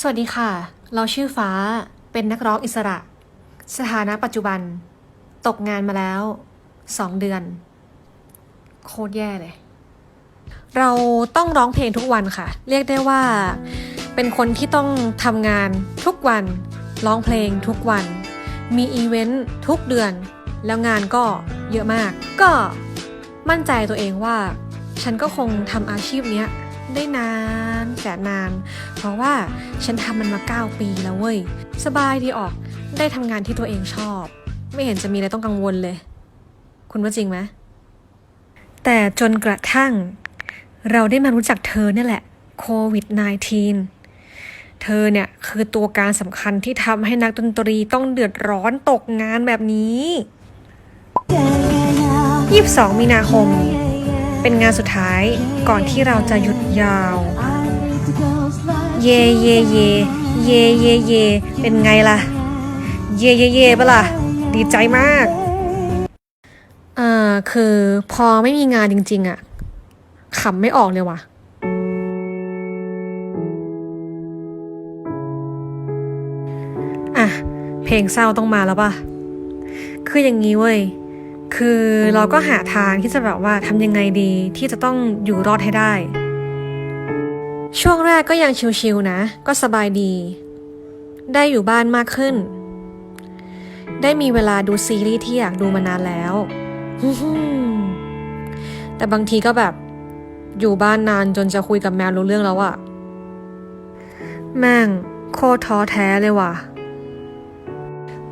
สวัสดีค่ะ เราชื่อฟ้า เป็นนักร้องอิสระ สถานะปัจจุบัน ตกงานมาแล้วสองเดือน โคตรแย่เลย เราต้องร้องเพลงทุกวันค่ะ เรียกได้ว่า เป็นคนที่ต้องทำงานทุกวัน ร้องเพลงทุกวัน มีอีเวนต์ทุกเดือน แล้วงานก็เยอะมาก ก็มั่นใจตัวเองว่า ฉันก็คงทำอาชีพเนี้ย ได้นานแสนนาน เพราะว่าฉันทำมันมา 9 ปีแล้วเว้ย สบายดีออกได้ทำงานที่ตัวเองชอบ ไม่เห็นจะมีอะไรต้องกังวลเลย คุณว่าจริงไหมแต่จนกระทั่ง เราได้มารู้จักเธอเนี่ยแหละโควิด -19 เธอเนี่ยคือตัวการสำคัญที่ทำให้นักดนตรีต้องเดือดร้อนตกงานแบบนี้ 22 มีนาคม เป็นงานสุดท้ายก่อนที่เราจะหยุดยาว เยเยเยเยเยเยเป็นไงล่ะ เยเยเย่ปล่ะดีใจมากอ่าคือพอไม่มีงานจริง ๆอะขำไม่ออกเลยว่ะอะเพลงเศร้าต้องมาแล้วป่ะ คืออย่างนี้เว้ย คือเราก็หาทางที่จะแบบว่าทำยังไงดีที่จะต้องอยู่รอดให้ได้ ช่วงแรกก็ยังชิวๆนะ ก็สบายดี ได้อยู่บ้านมากขึ้น ได้มีเวลาดูซีรีส์ที่อยากดูมานานแล้ว แต่บางทีก็แบบอยู่บ้านนานจนจะคุยกับแมวรู้เรื่องแล้วอะแม่งโคตรท้อแท้เลยว่ะ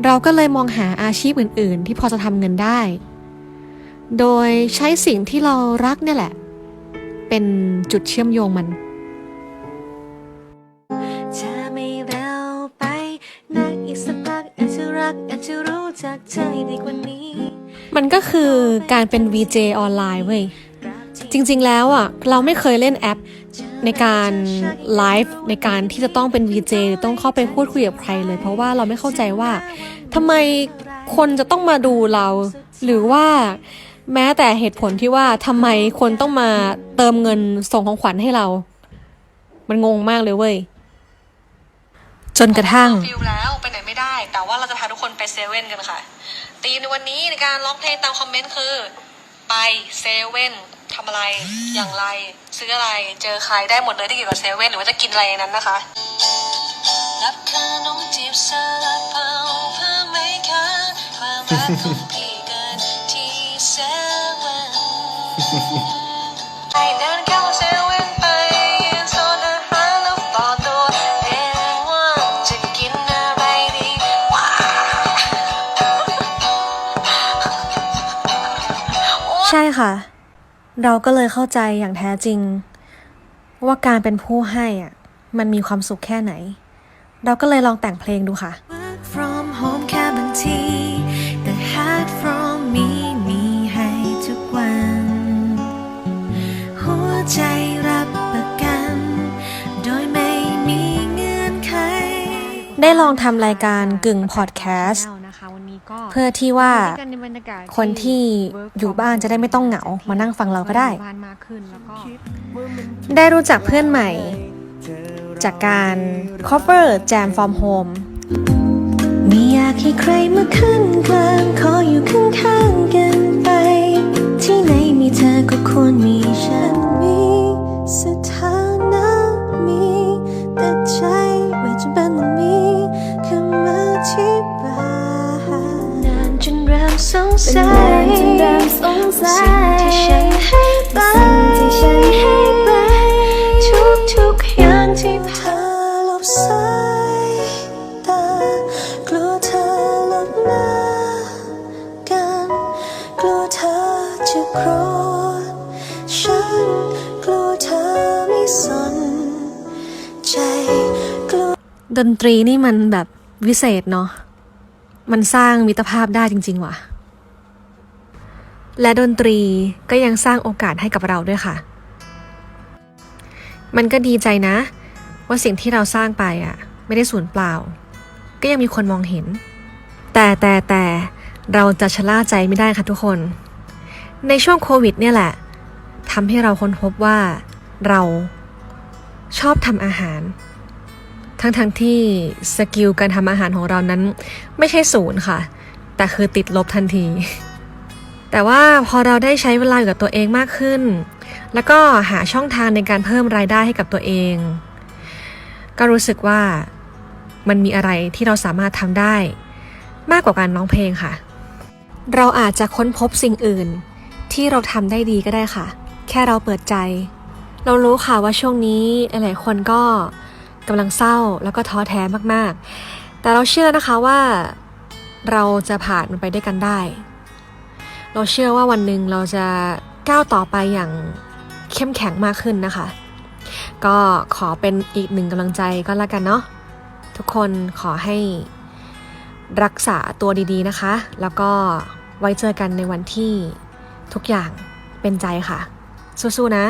เราก็เลยมองหาอาชีพอื่น ๆ ที่พอจะทำเงินได้ โดยใช้สิ่งที่เรารักเนี่ยแหละ เป็นจุดเชื่อมโยงมันจะไม่เร็วไปนักอีกสักพักอาจจะรักอาจจะรู้จักเธอให้ดีกว่านี้ มันก็คือการเป็น VJ ออนไลน์เว้ย จริงๆแล้วอะเราไม่เคยเล่นแอปในการไลฟ์ในการที่จะต้องเป็น VJ หรือต้องเข้าไปพูดคุยกับใครเลย เพราะว่าเราไม่เข้าใจว่าทำไมคนจะต้องมาดูเรา หรือว่าแม้แต่เหตุผลที่ว่าทำไมคนต้องมาเติมเงินส่งของขวัญให้เรา มันงงมากเลยเว้ย จนกระทั่ง ฟิลแล้วไปไหนไม่ได้ แต่ว่าเราจะพาทุกคนไปเซเว่นกันค่ะ ตีมในวันนี้ในการร้องเพลงตามคอมเมนต์คือ ไปเซเว่น ทำอะไรอย่างไร ซื้ออะไรเจอใครได้หมดเลยที่เกี่ยวกับเซเว่นหรือว่าจะกินอะไรในนั้นนะคะรับขนมจีบซาลาเปาเพื่อไม่ค้างความรักของพี่เกินที่เซเว่นให้เดินเข้าเซเว่นไปยืนโซนอาหารแล้วบอกตัวเองว่าจะกินอะไรดีว้าวใช่ค่ะ เราก็เลยเข้าใจอย่างแท้จริง ว่าการเป็นผู้ให้อะมันมีความสุขแค่ไหน เราก็เลยลองแต่งเพลงดูค่ะ Work from home แค่บางทีแต่ Hard from me มีให้ทุกวัน หัวใจรับประกัน โดยไม่มีเงื่อนไข ได้ลองทำรายการกึ่งพอดแคสต์นะคะวันนี้ก็ เพื่อที่ว่าอยู่ด้วยกันในบรรยากาศคนที่ work อยู่บ้านจะได้ไม่ต้องเหงา มานั่งฟังเราก็ได้บ้านมากขึ้นแล้วก็ได้รู้จักเพื่อนใหม่ จากการ cover Jam from Home ไม่อยากให้ใครมาขึ้นกลางขออยู่ข้างๆกันไป ที่ไหนมีเธอก็ควรมีฉัน ดนตรีนี่มันแบบวิเศษเนาะ มันสร้างมิตรภาพได้จริง ๆ ว่ะ และดนตรีก็ยังสร้างโอกาสให้กับเราด้วยค่ะ มันก็ดีใจนะ ว่าสิ่งที่เราสร้างไปอะ ไม่ได้สูญเปล่า ก็ยังมีคนมองเห็น แต่แต่แต่เราจะชะล่าใจไม่ได้ค่ะทุกคน ในช่วงโควิด เนี่ยแหละทำให้เราค้นพบว่าเราชอบทำอาหาร ทั้งๆทที่สกิลการทำอาหารของเรานั้นไม่ใช่ศูนย์ค่ะ แต่คือติดลบทันที แต่ว่าพอเราได้ใช้เวลาอยู่กับตัวเองมากขึ้น แล้วก็หาช่องทางในการเพิ่มรายได้ให้กับตัวเอง ก็รู้สึกว่ามันมีอะไรที่เราสามารถทำได้ มากกว่าการร้องเพลงค่ะ เราอาจจะค้นพบสิ่งอื่น ที่เราทำได้ดีก็ได้ค่ะ แค่เราเปิดใจ เรารู้ค่ะว่าช่วงนี้หลายๆคนก็ กำลังเศร้าแล้วก็ท้อแท้มากๆ แต่เราเชื่อนะคะว่าเราจะผ่านมันไปด้วยกันได้ เราเชื่อว่าวันหนึ่งเราจะก้าวต่อไปอย่างเข้มแข็งมากขึ้นนะคะ ก็ขอเป็นอีกหนึ่งกำลังใจก็แล้วกันเนาะทุกคนขอให้รักษาตัวดีๆนะคะ แล้วก็ไว้เจอกันในวันที่ทุกอย่างเป็นใจค่ะ สู้ๆนะ